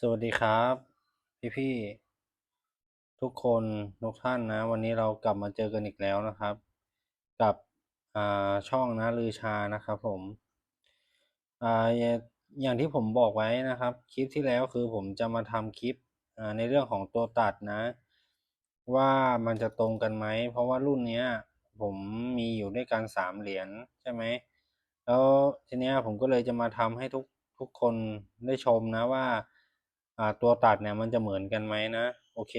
สวัสดีครับ พี่ๆทุกคนทุกท่านนะ วันนี้เรากลับมาเจอกันอีกแล้วนะครับ กับช่องนะลือชานะครับผมออย่างที่ผมบอกไว้นะครับ คลิปที่แล้วคือผมจะมาทำคลิปในเรื่องของตัวตัดนะ ว่ามันจะตรงกันไหม เพราะว่ารุ่นเนี้ย ผมมีอยู่ด้วยกันสามเหรียญใช่ไหมแล้วทีเนี้ยผมก็เลยจะมาทำให้ทุกทุกคนได้ชมนะว่า ตัวตัดเนี่ยมันจะเหมือนกันไหมนะโอเค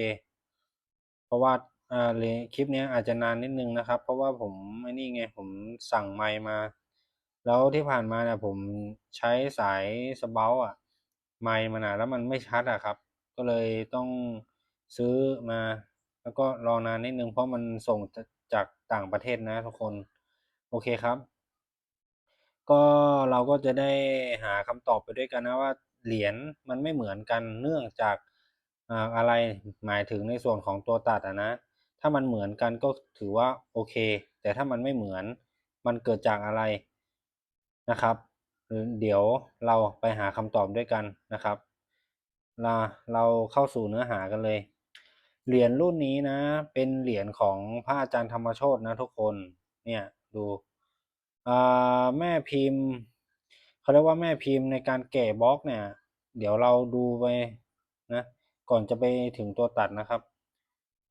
เพราะว่าอ่าเลยคลิปเนี้ยอาจจะนานนิดนึงนะครับ เพราะว่าผมไอ้นี่ไงผมสั่งไมมา แล้วที่ผ่านมาเนี่ยผมใช้สายสเบลอะไมมันอะแล้วมันไม่ชัดอะครับ ก็เลยต้องซื้อมา แล้วก็รอนานนิดนึงเพราะมันส่งจากต่างประเทศนะทุกคนโอเคครับ ก็เราก็จะได้หาคำตอบไปด้วยกันนะว่า เหรียญมันไม่เหมือนกันเนื่องจากอะไรหมายถึงในส่วนของตัวตัดอะนะ ถ้ามันเหมือนกันก็ถือว่าโอเค แต่ถ้ามันไม่เหมือนมันเกิดจากอะไรนะครับ เดี๋ยวเราไปหาคำตอบด้วยกันนะครับเราเราเข้าสู่เนื้อหากันเลย เหรียญรุ่นนี้นะ เป็นเหรียญของพระอาจารย์ธรรมโชตนะทุกคนเนี่ยดูแม่พิมพ์ เขาเรียกว่าแม่พิมพ์ในการแกะบล็อกเนี่ย เดี๋ยวเราดูไปนะก่อนจะไปถึงตัวตัดนะครับ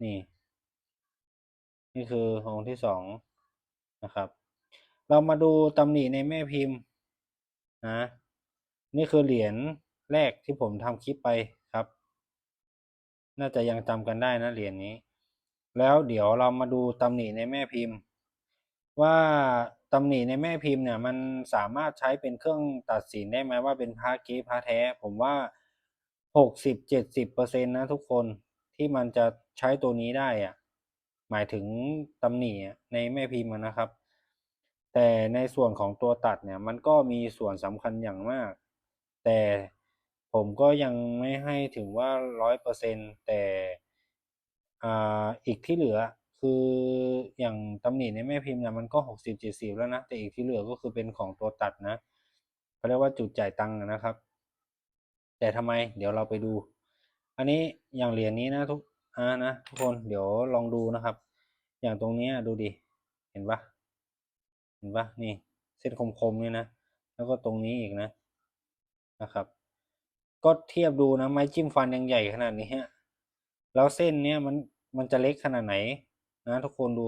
นี่ นี่คือองค์ที่สองนะครับ เรามาดูตำหนิในแม่พิมพ์นะนี่คือเหรียญแรกที่ผมทำคลิปไปครับ น่าจะยังจำกันได้นะเหรียญนี้ แล้วเดี๋ยวเรามาดูตำหนิในแม่พิมพ์ ว่า ตำหนิในแม่พิมพ์เนี่ยมันสามารถใช้เป็นเครื่องตัดสินได้ไหมว่าเป็นพระเก๊พระแท้ ผมว่าหกสิบเจ็ดสิบเปอร์เซ็นต์นะทุกคนที่มันจะใช้ตัวนี้ได้อะหมายถึงตำหนิในแม่พิมพ์นะครับ แต่ในส่วนของตัวตัดเนี่ยมันก็มีส่วนสำคัญอย่างมาก แต่ผมก็ยังไม่ให้ถึงว่าร้อยเปอร์เซ็นต์แต่อ่าอีกที่เหลือ คืออย่างตำหนิในแม่พิมพ์เนี่ยมันก็หกสิบเจ็ดสิบแล้วนะ แต่อีกที่เหลือก็คือเป็นของตัวตัดนะเขาเรียกว่าจุดจ่ายตังค์นะครับ แต่ทำไมเดี๋ยวเราไปดู อันนี้อย่างเหรียญนี้นะทุกอ่านะทุกคนเดี๋ยวลองดูนะครับ อย่างตรงนี้ดูดิเห็นปะเห็นปะนี่ เส้นคมๆนี่นะ แล้วก็ตรงนี้อีกนะนะครับ ก็เทียบดูนะไม้จิ้มฟันยังใหญ่ขนาดนี้ฮะแล้วเส้นเนี้ยมันมันจะเล็กขนาดไหน นะทุกคนดู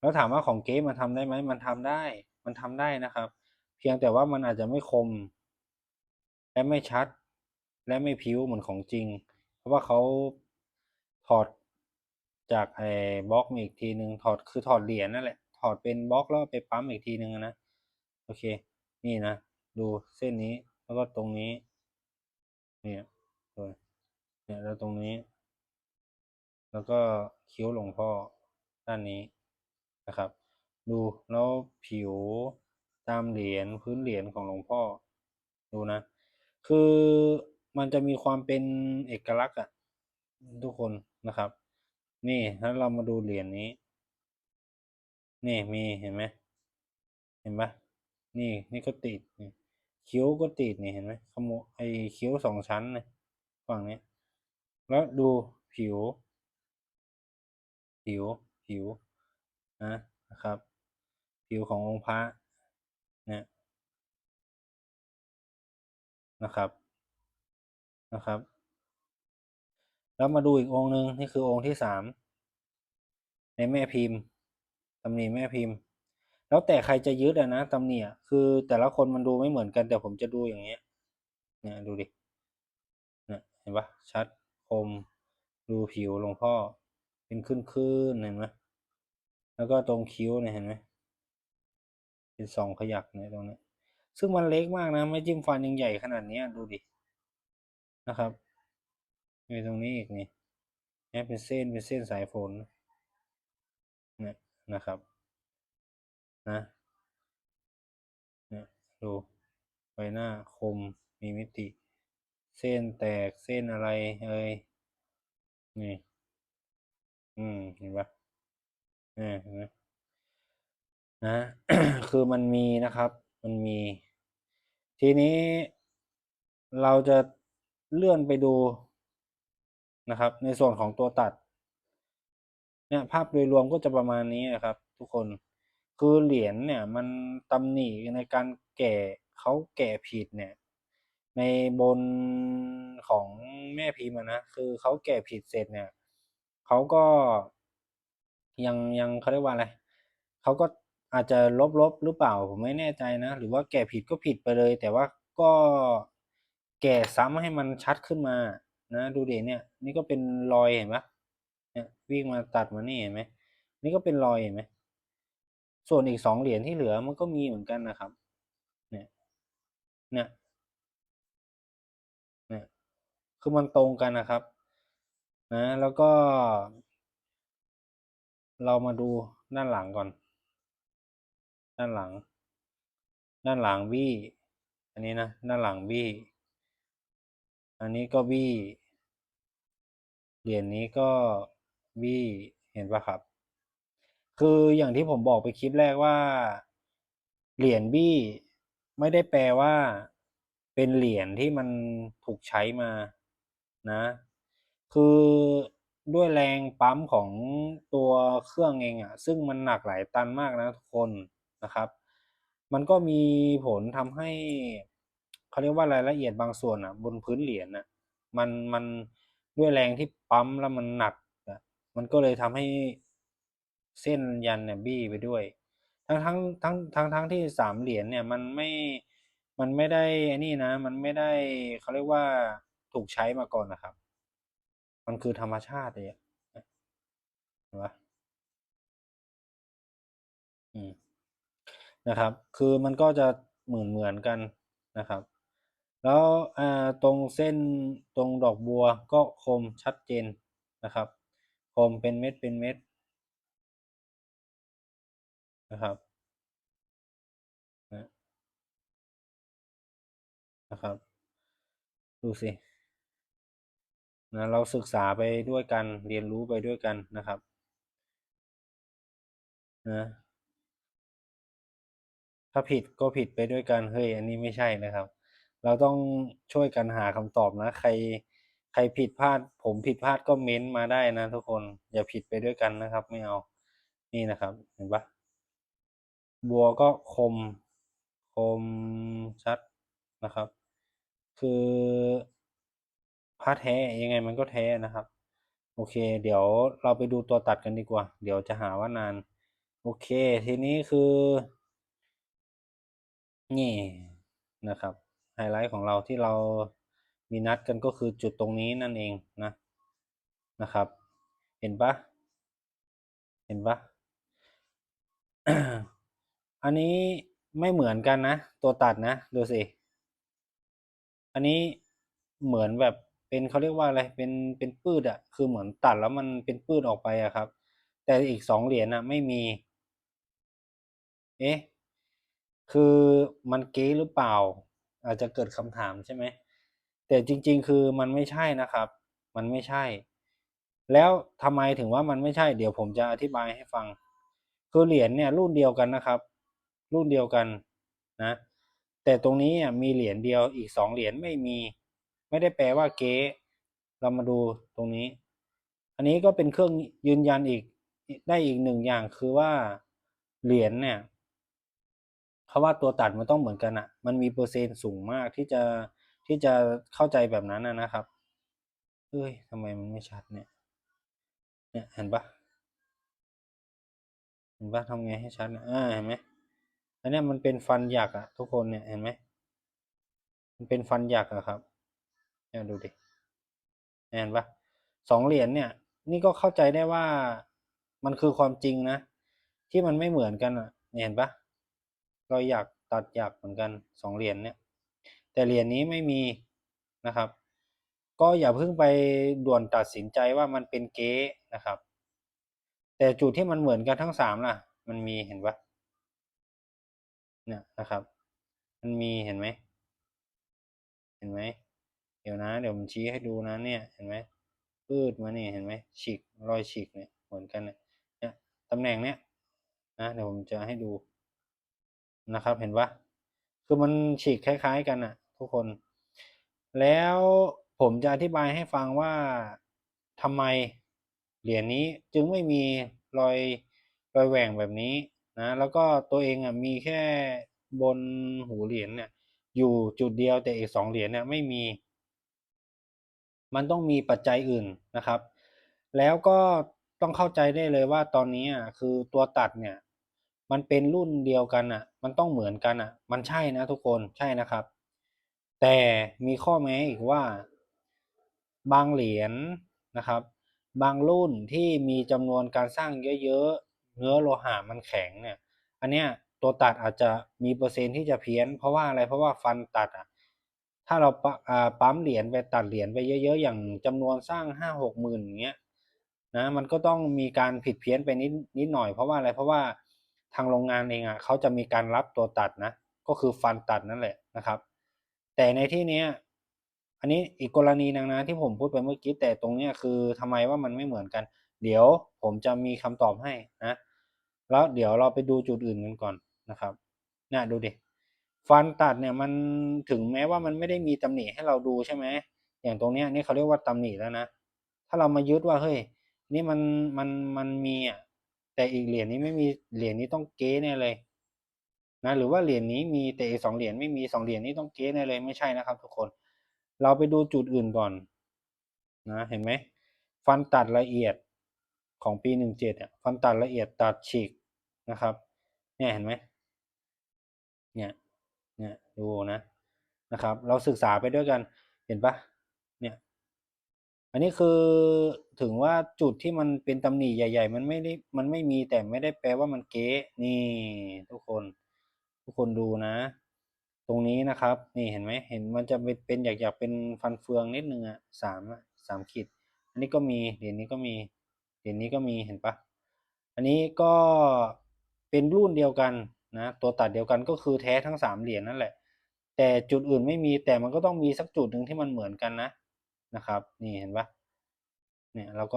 แล้วถามว่าของเก๊มันทำได้ไหมมันทำได้ มันทำได้นะครับ เพียงแต่ว่ามันอาจจะไม่คม และไม่ชัด และไม่พิ้วเหมือนของจริง เพราะว่าเขาถอดจากไอ้บล็อกมาอีกทีหนึ่งถอดคือถอดเหรียญนั่นแหละถอดเป็นบล็อกแล้วไปปั๊มอีกทีหนึ่งนะโอเค นี่นะ ดูเส้นนี้แล้วก็ตรงนี้ เนี่ยเนี่ยแล้วตรงนี้ แล้วก็คิ้วหลวงพ่อ ด้านนี้นะครับ ดูแล้วผิวตามเหรียญพื้นเหรียญของหลวงพ่อ ดูนะ คือมันจะมีความเป็นเอกลักษณ์อะทุกคนนะครับ นี่ถ้าเรามาดูเหรียญนี้ นี่มีเห็นไหมเห็นปะนี่นี่ก็ติดนี่คิ้วก็ติดนี่เห็นไหมขโมไอคิ้วสองชั้นเลยฝั่งนี้ แล้วดูผิว ผิว ผิวนะนะครับ ผิวขององค์พระเนี่ยนะครับนะครับ แล้วมาดูอีกองค์หนึ่งนี่คือองค์ที่สามในแม่พิมพ์ตำหนิแม่พิมพ์ แล้วแต่ใครจะยึดอะนะตำหนิอะคือแต่ละคนมันดูไม่เหมือนกันแต่ผมจะดูอย่างเงี้ยเนี่ยดูดิเนี่ยเห็นปะชัดคมดูผิวหลวงพ่อเป็นขึ้นขึ้นเห็นไหม แล้วก็ตรงคิ้วเนี่ยเห็นไหมเป็นสองขยักเนี่ยตรงนี้ซึ่งมันเล็กมากนะ ไม่จิ้มฟันยังใหญ่ขนาดนี้ดูดินะครับมีตรงนี้อีกนี่นี่เป็นเส้นเป็นเส้นสายฝนนี่นะครับนะเนี่ยดูใบหน้าคมมีมิติ เส้นแตกเส้นอะไรเอ้ยนี่ อืมเห็นปะ นี่เห็นไหมนะ คือมันมีนะครับ มันมี ทีนี้เราจะเลื่อนไปดูนะครับ ในส่วนของตัวตัด เนี่ย ภาพโดยรวมก็จะประมาณนี้นะครับ ทุกคน คือเหรียญเนี่ย มันตำหนิในการแกะเขาแกะผิดเนี่ย ในบนของแม่พิมพ์นะ คือเขาแกะผิดเสร็จเนี่ยเขาก็ ยังยังเขาเรียกว่าอะไรเขาก็อาจจะลบๆหรือเปล่าผมไม่แน่ใจนะ หรือว่าแกะผิดก็ผิดไปเลย แต่ว่าก็แกะซ้ำให้มันชัดขึ้นมานะ ดูเดเนี่ย นี่ก็เป็นรอยเห็นปะเนี่ยวิ่งมาตัดมานี่เห็นไหมนี่ก็เป็นรอยเห็นไหมส่วนอีกสองเหรียญที่เหลือมันก็มีเหมือนกันนะครับ เนี่ยเนี่ยเนี่ยคือมันตรงกันนะครับนะแล้วก็ เรามาดูด้านหลังก่อน ด้านหลัง ด้านหลังบี้ อันนี้นะ ด้านหลังบี้ อันนี้ก็บี้ เหรียญนี้ก็บี้ เห็นปะครับ คืออย่างที่ผมบอกไปคลิปแรกว่า เหรียญบี้ไม่ได้แปลว่า เป็นเหรียญที่มันถูกใช้มานะ คือ ด้วยแรงปั๊มของตัวเครื่องเองอะซึ่งมันหนักหลายตันมากนะทุกคนนะครับ มันก็มีผลทำให้เขาเรียกว่ารายละเอียดบางส่วนอะบนพื้นเหรียญอะมันมันด้วยแรงที่ปั๊มแล้วมันหนักอะมันก็เลยทำให้เส้นยันเนี่ยบี้ไปด้วย ทั้งทั้งทั้งทั้งทั้งที่สามเหรียญเนี่ยมันไม่มันไม่ได้อ้นี่นะ มันไม่ได้เขาเรียกว่าถูกใช้มาก่อนนะครับ มันคือธรรมชาติเลยอะเห็นปะอืมนะครับ คือมันก็จะเหมือนเหมือนกันนะครับ แล้วตรงเส้นตรงดอกบัวก็คมชัดเจนนะครับ คมเป็นเม็ดเป็นเม็ดนะครับนะครับ ดูสิ นะเราศึกษาไปด้วยกันเรียนรู้ไปด้วยกันนะครับนะถ้าผิดก็ผิดไปด้วยกันเฮ้ยอันนี้ไม่ใช่นะครับ เราต้องช่วยกันหาคำตอบนะ ใครใครผิดพลาด ผมผิดพลาดก็เม้นต์มาได้นะ ทุกคนอย่าผิดไปด้วยกันนะครับ ไม่เอานี่นะครับ เห็นปะบัวก็คมคมชัดนะครับ คือ ผ้าแท้ยังไงมันก็แท้นะครับ โอเค เดี๋ยวเราไปดูตัวตัดกันดีกว่า เดี๋ยวจะหาว่านาน โอเค ทีนี้คือ นี่นะครับ ไฮไลท์ของเราที่เรามีนัดกันก็คือจุดตรงนี้นั่นเองนะนะครับ เห็นปะเห็นปะอันนี้ไม่เหมือนกันนะ ตัวตัดนะ ดูสิ อันนี้เหมือนแบบ เป็นเขาเรียกว่าอะไรเป็นเป็นปืดอะคือเหมือนตัดแล้วมันเป็นปืดออกไปอะครับ แต่อีกสองเหรียญอะไม่มี เอ๊ะคือมันเก๊หรือเปล่า อาจจะเกิดคำถามใช่ไหมแต่จริง ๆ คือมันไม่ใช่นะครับ มันไม่ใช่ แล้วทำไมถึงว่ามันไม่ใช่ เดี๋ยวผมจะอธิบายให้ฟัง คือเหรียญเนี่ยรุ่นเดียวกันนะครับ รุ่นเดียวกันนะ แต่ตรงนี้มีเหรียญเดียวอีกสองเหรียญไม่มี ไม่ได้แปลว่าเก๊เรามาดูตรงนี้ อันนี้ก็เป็นเครื่องยืนยันอีกได้อีกหนึ่งอย่างคือว่าเหรียญเนี่ยเขาว่าตัวตัดมันต้องเหมือนกันอะมันมีเปอร์เซ็นต์สูงมากที่จะที่จะเข้าใจแบบนั้นนะครับ เอ้ยทำไมมันไม่ชัดเนี่ย เนี่ยเห็นปะเห็นปะทำไงให้ชัดอ่าเห็นไหมอันนี้มันเป็นฟันหยักอะทุกคนเนี่ยเห็นไหมมันเป็นฟันหยักอะครับ เนี่ยดูดิเห็นปะสองเหรียญเนี่ย นี่ก็เข้าใจได้ว่ามันคือความจริงนะ ที่มันไม่เหมือนกันอะเห็นปะเราอยากตัดอยากเหมือนกันสองเหรียญเนี่ย แต่เหรียญนี้ไม่มีนะครับ ก็อย่าเพิ่งไปด่วนตัดสินใจว่ามันเป็นเก๊นะครับ แต่จุดที่มันเหมือนกันทั้งสามล่ะ มันมีเห็นปะเนี่ยนะครับ มันมีเห็นไหมเห็นไหม ดี๋ยวนะ เดี๋ยวผมชี้ให้ดูนะเนี่ยเห็นไหมปืดมาเนี่ยเห็นไหมฉีกรอยฉีกเนี่ยเหมือนกันเนี่ยเนี่ยตำแหน่งเนี้ยนะเดี๋ยวผมจะให้ดูนะครับเห็นปะคือมันฉีกคล้าย ๆ กันอะทุกคน แล้วผมจะอธิบายให้ฟังว่าทำไมเหรียญนี้จึงไม่มีรอยรอยแหว่งแบบนี้นะแล้วก็ตัวเองอะมีแค่บนหูเหรียญเนี่ยอยู่จุดเดียวแต่อีกสองเหรียญเนี่ยไม่มี มันต้องมีปัจจัยอื่นนะครับ แล้วก็ต้องเข้าใจได้เลยว่าตอนนี้คือตัวตัดเนี่ยมันเป็นรุ่นเดียวกันอะ มันต้องเหมือนกันอะ มันใช่นะทุกคนใช่นะครับ แต่มีข้อแม้อีกว่า บางเหรียญนะครับ บางรุ่นที่มีจำนวนการสร้างเยอะๆเนื้อโลหะมันแข็งเนี่ย อันเนี้ยตัวตัดอาจจะมีเปอร์เซ็นที่จะเพี้ยน เพราะว่าอะไรเพราะว่าฟันตัดอะ ถ้าเราป,ปั๊มเหรียญไปตัดเหรียญไปเยอะๆ อย่างจำนวนสร้างห้าหกหมื่นอย่างเงี้ยนะมันก็ต้องมีการผิดเพี้ยนไปนิดนิดหน่อยเพราะว่าอะไรเพราะว่าทางโรงงานเองอะเขาจะมีการรับตัวตัดนะ ก็คือฟันตัดนั่นแหละนะครับ แต่ในที่เนี้ยอันนี้อีกกรณีหนึงนะที่ผมพูดไปเมื่อกี้แต่ตรงเนี้ยคือทำไมว่ามันไม่เหมือนกัน เดี๋ยวผมจะมีคำตอบให้นะ แล้วเดี๋ยวเราไปดูจุดอื่นกันก่อนนะครับเนี่ยดูดิ ฟันตัดเนี่ยมันถึงแม้ว่ามันไม่ได้มีตำหนิให้เราดูใช่ไหมอย่างตรงเนี้ยนี่เขาเรียกว่าตำหนิแล้วนะ ถ้าเรามายึดว่าเฮ้ยนี่มันมันมันมีอะแต่อีกเหรียญนี้ไม่มีเหรียญนี้ต้องเก๊แน่เลยนะหรือว่าเหรียญนี้มีแต่อีกสองเหรียญไม่มีสองเหรียญนี้ต้องเก๊แน่เลยไม่ใช่นะครับทุกคน เราไปดูจุดอื่นก่อนนะเห็นไหมฟันตัดละเอียดของปีหนึ่งเจ็ดอะฟันตัดละเอียดตัดฉีกนะครับเนี่ยเห็นไหมเนี่ย ดูนะนะครับ เราศึกษาไปด้วยกันเห็นปะเนี่ยอันนี้คือถึงว่าจุดที่มันเป็นตำหนิใหญ่ ๆ มันไม่ได้มันไม่มีแต่ไม่ได้แปลว่ามันเก๊นี่ทุกคน ทุกคนดูนะ ตรงนี้นะครับ นี่เห็นไหมเห็นมันจะเป็นเป็นอยากอยากเป็นฟันเฟืองนิดนึงอะสามสามขีดอันนี้ก็มีเหรียญนี้ก็มีเหรียญนี้ก็มีเห็นปะอันนี้ก็เป็นรุ่นเดียวกันนะตัวตัดเดียวกันก็คือแท้ทั้งสามเหรียญนั่นแหละ แต่จุดอื่นไม่มีแต่มันก็ต้องมีสักจุดหนึ่งที่มันเหมือนกันนะนะครับ นี่เห็นปะเนี่ยเราก็